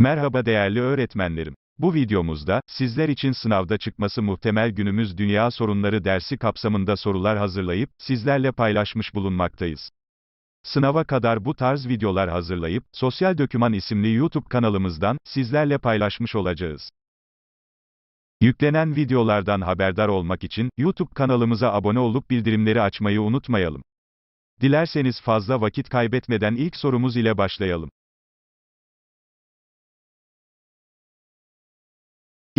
Merhaba değerli öğretmenlerim. Bu videomuzda, sizler için sınavda çıkması muhtemel günümüz dünya sorunları dersi kapsamında sorular hazırlayıp, sizlerle paylaşmış bulunmaktayız. Sınava kadar bu tarz videolar hazırlayıp, Sosyal Döküman isimli YouTube kanalımızdan, sizlerle paylaşmış olacağız. Yüklenen videolardan haberdar olmak için, YouTube kanalımıza abone olup bildirimleri açmayı unutmayalım. Dilerseniz fazla vakit kaybetmeden ilk sorumuz ile başlayalım.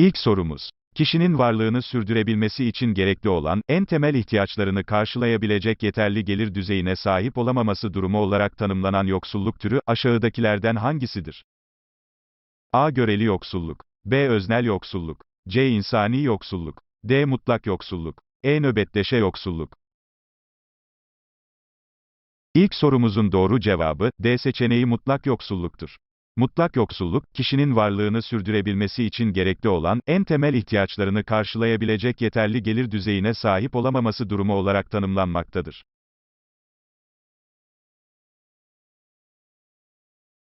İlk sorumuz. Kişinin varlığını sürdürebilmesi için gerekli olan, en temel ihtiyaçlarını karşılayabilecek yeterli gelir düzeyine sahip olamaması durumu olarak tanımlanan yoksulluk türü, aşağıdakilerden hangisidir? A. Göreli yoksulluk. B. Öznel yoksulluk. C. insani yoksulluk. D. Mutlak yoksulluk. E. Nöbetleşe yoksulluk. İlk sorumuzun doğru cevabı, D seçeneği mutlak yoksulluktur. Mutlak yoksulluk, kişinin varlığını sürdürebilmesi için gerekli olan, en temel ihtiyaçlarını karşılayabilecek yeterli gelir düzeyine sahip olamaması durumu olarak tanımlanmaktadır.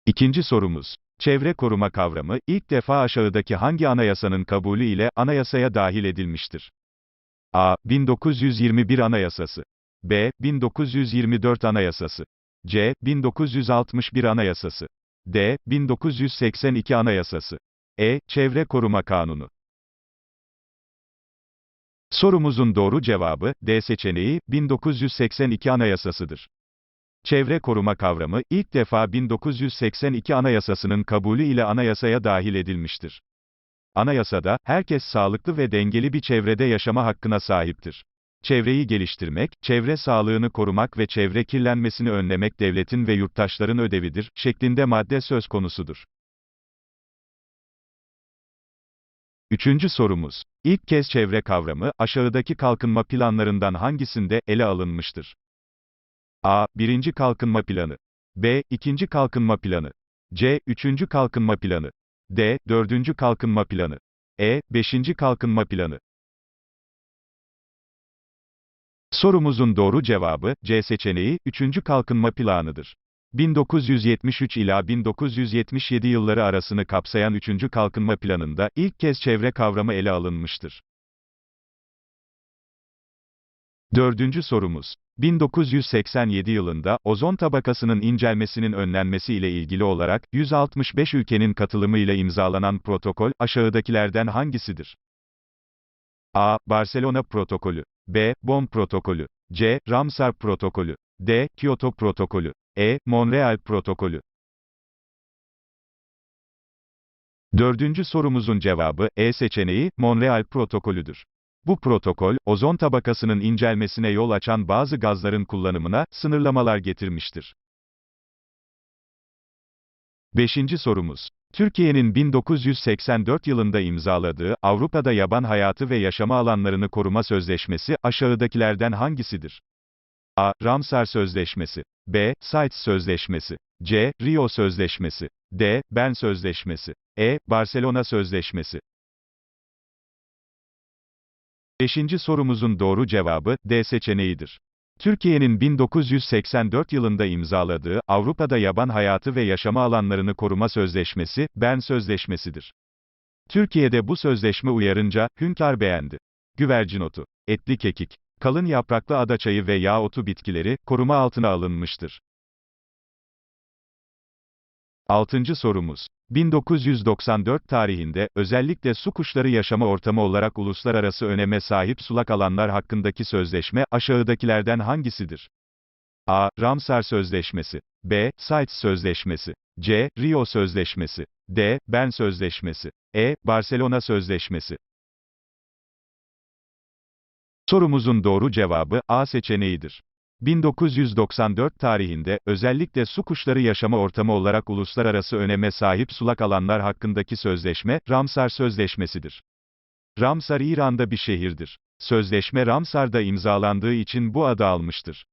İkinci sorumuz. Çevre koruma kavramı, ilk defa aşağıdaki hangi anayasanın kabulü ile, anayasaya dahil edilmiştir? A. 1921 Anayasası. B. 1924 Anayasası. C. 1961 Anayasası. D. 1982 Anayasası. E. Çevre Koruma Kanunu. Sorumuzun doğru cevabı, D seçeneği, 1982 Anayasasıdır. Çevre koruma kavramı, ilk defa 1982 Anayasasının kabulü ile anayasaya dahil edilmiştir. Anayasada, herkes sağlıklı ve dengeli bir çevrede yaşama hakkına sahiptir. Çevreyi geliştirmek, çevre sağlığını korumak ve çevre kirlenmesini önlemek devletin ve yurttaşların ödevidir, şeklinde madde söz konusudur. Üçüncü sorumuz. İlk kez çevre kavramı, aşağıdaki kalkınma planlarından hangisinde ele alınmıştır? A. Birinci kalkınma planı. B. İkinci kalkınma planı. C. Üçüncü kalkınma planı. D. Dördüncü kalkınma planı. E. Beşinci kalkınma planı. Sorumuzun doğru cevabı, C seçeneği, 3. Kalkınma Planı'dır. 1973 ila 1977 yılları arasını kapsayan 3. Kalkınma Planı'nda, ilk kez çevre kavramı ele alınmıştır. Dördüncü sorumuz. 1987 yılında, ozon tabakasının incelmesinin önlenmesi ile ilgili olarak, 165 ülkenin katılımıyla imzalanan protokol, aşağıdakilerden hangisidir? A. Barcelona Protokolü. B. Bonn Protokolü. C. Ramsar Protokolü. D. Kyoto Protokolü. E. Montreal Protokolü. Dördüncü sorumuzun cevabı, E seçeneği, Montreal Protokolüdür. Bu protokol, ozon tabakasının incelmesine yol açan bazı gazların kullanımına, sınırlamalar getirmiştir. Beşinci sorumuz. Türkiye'nin 1984 yılında imzaladığı, Avrupa'da yaban hayatı ve yaşama alanlarını koruma sözleşmesi, aşağıdakilerden hangisidir? A. Ramsar Sözleşmesi. B. CITES Sözleşmesi. C. Rio Sözleşmesi. D. Bern Sözleşmesi. E. Barcelona Sözleşmesi. Beşinci sorumuzun doğru cevabı, D seçeneğidir. Türkiye'nin 1984 yılında imzaladığı, Avrupa'da yaban hayatı ve yaşama alanlarını koruma sözleşmesi, Bern Sözleşmesi'dir. Türkiye'de bu sözleşme uyarınca, hünkâr beğendi. Güvercin otu, etli kekik, kalın yapraklı adaçayı ve yağ otu bitkileri, koruma altına alınmıştır. Altıncı sorumuz. 1994 tarihinde, özellikle su kuşları yaşama ortamı olarak uluslararası öneme sahip sulak alanlar hakkındaki sözleşme, aşağıdakilerden hangisidir? A. Ramsar Sözleşmesi. B. CITES Sözleşmesi. C. Rio Sözleşmesi. D. Bern Sözleşmesi. E. Barcelona Sözleşmesi. Sorumuzun doğru cevabı, A seçeneğidir. 1994 tarihinde, özellikle su kuşları yaşama ortamı olarak uluslararası öneme sahip sulak alanlar hakkındaki sözleşme, Ramsar Sözleşmesi'dir. Ramsar İran'da bir şehirdir. Sözleşme Ramsar'da imzalandığı için bu adı almıştır.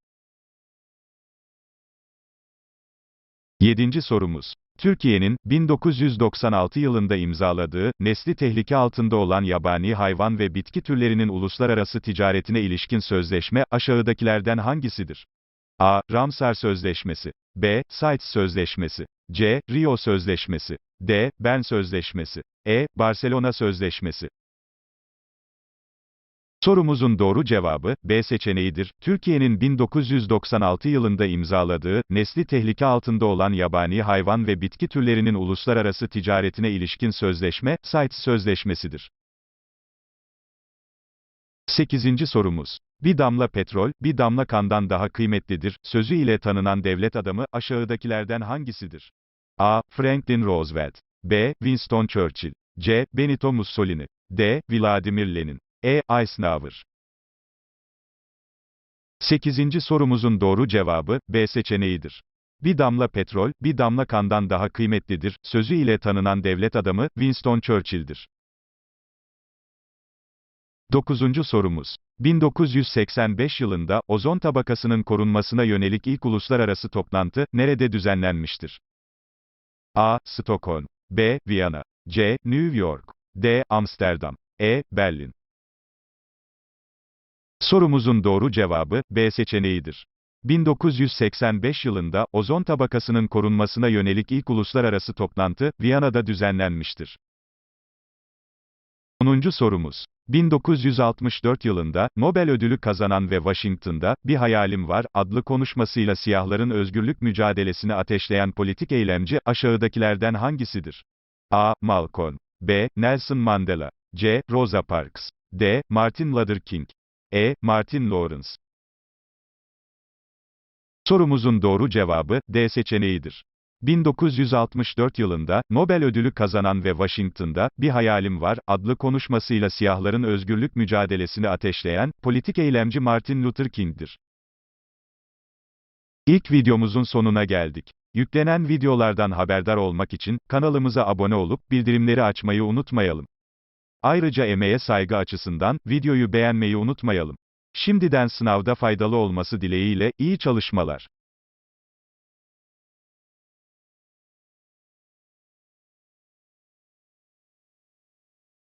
7. sorumuz. Türkiye'nin, 1996 yılında imzaladığı, nesli tehlike altında olan yabani hayvan ve bitki türlerinin uluslararası ticaretine ilişkin sözleşme, aşağıdakilerden hangisidir? A. Ramsar Sözleşmesi. B. CITES Sözleşmesi. C. Rio Sözleşmesi. D. Bern Sözleşmesi. E. Barcelona Sözleşmesi. Sorumuzun doğru cevabı, B seçeneğidir. Türkiye'nin 1996 yılında imzaladığı, nesli tehlike altında olan yabani hayvan ve bitki türlerinin uluslararası ticaretine ilişkin sözleşme, CITES Sözleşmesidir. 8. sorumuz. Bir damla petrol, bir damla kandan daha kıymetlidir, sözü ile tanınan devlet adamı, aşağıdakilerden hangisidir? A. Franklin Roosevelt. B. Winston Churchill. C. Benito Mussolini. D. Vladimir Lenin. E. Eisenhower. 8. sorumuzun doğru cevabı, B seçeneğidir. Bir damla petrol, bir damla kandan daha kıymetlidir, sözü ile tanınan devlet adamı, Winston Churchill'dir. 9. sorumuz. 1985 yılında, ozon tabakasının korunmasına yönelik ilk uluslararası toplantı, nerede düzenlenmiştir? A. Stockholm. B. Viyana. C. New York. D. Amsterdam. E. Berlin. Sorumuzun doğru cevabı, B seçeneğidir. 1985 yılında, ozon tabakasının korunmasına yönelik ilk uluslararası toplantı, Viyana'da düzenlenmiştir. 10. sorumuz. 1964 yılında, Nobel ödülü kazanan ve Washington'da, Bir Hayalim Var, adlı konuşmasıyla siyahların özgürlük mücadelesini ateşleyen politik eylemci, aşağıdakilerden hangisidir? A. Malcolm. B. Nelson Mandela. C. Rosa Parks. D. Martin Luther King. E. Martin Lawrence. Sorumuzun doğru cevabı, D seçeneğidir. 1964 yılında, Nobel ödülü kazanan ve Washington'da, Bir Hayalim Var, adlı konuşmasıyla siyahların özgürlük mücadelesini ateşleyen, politik eylemci Martin Luther King'dir. İlk videomuzun sonuna geldik. Yüklenen videolardan haberdar olmak için, kanalımıza abone olup, bildirimleri açmayı unutmayalım. Ayrıca emeğe saygı açısından, videoyu beğenmeyi unutmayalım. Şimdiden sınavda faydalı olması dileğiyle, iyi çalışmalar.